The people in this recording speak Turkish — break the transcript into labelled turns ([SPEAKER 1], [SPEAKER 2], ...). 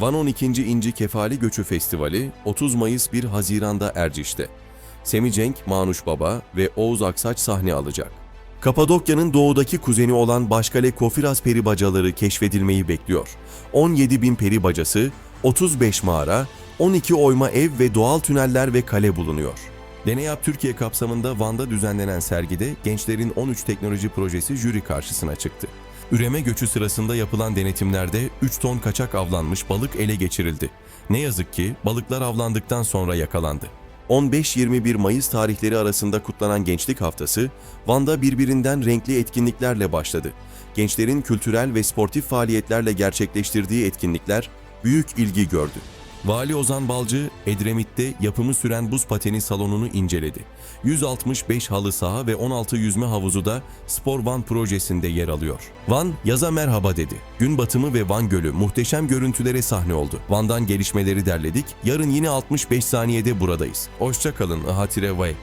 [SPEAKER 1] Van 12. İnci Kefali Göçü Festivali 30 Mayıs 1 Haziran'da Erciş'te. Semih Cenk, Manuş Baba ve Oğuz Aksaç sahne alacak. Kapadokya'nın doğudaki kuzeni olan Başkale Kofiraz peri bacaları keşfedilmeyi bekliyor. 17 bin peri bacası, 35 mağara, 12 oyma ev ve doğal tüneller ve kale bulunuyor. Deneyap Türkiye kapsamında Van'da düzenlenen sergide gençlerin 13 teknoloji projesi jüri karşısına çıktı. Üreme göçü sırasında yapılan denetimlerde 3 ton kaçak avlanmış balık ele geçirildi. Ne yazık ki balıklar avlandıktan sonra yakalandı. 15-21 Mayıs tarihleri arasında kutlanan Gençlik Haftası, Van'da birbirinden renkli etkinliklerle başladı. Gençlerin kültürel ve sportif faaliyetlerle gerçekleştirdiği etkinlikler büyük ilgi gördü. Vali Ozan Balcı, Edremit'te yapımı süren buz pateni salonunu inceledi. 165 halı saha ve 16 yüzme havuzu da Spor Van projesinde yer alıyor. Van, yaza merhaba dedi. Gün batımı ve Van Gölü muhteşem görüntülere sahne oldu. Van'dan gelişmeleri derledik. Yarın yine 65 saniyede buradayız. Hoşça kalın, Ahatire Vay.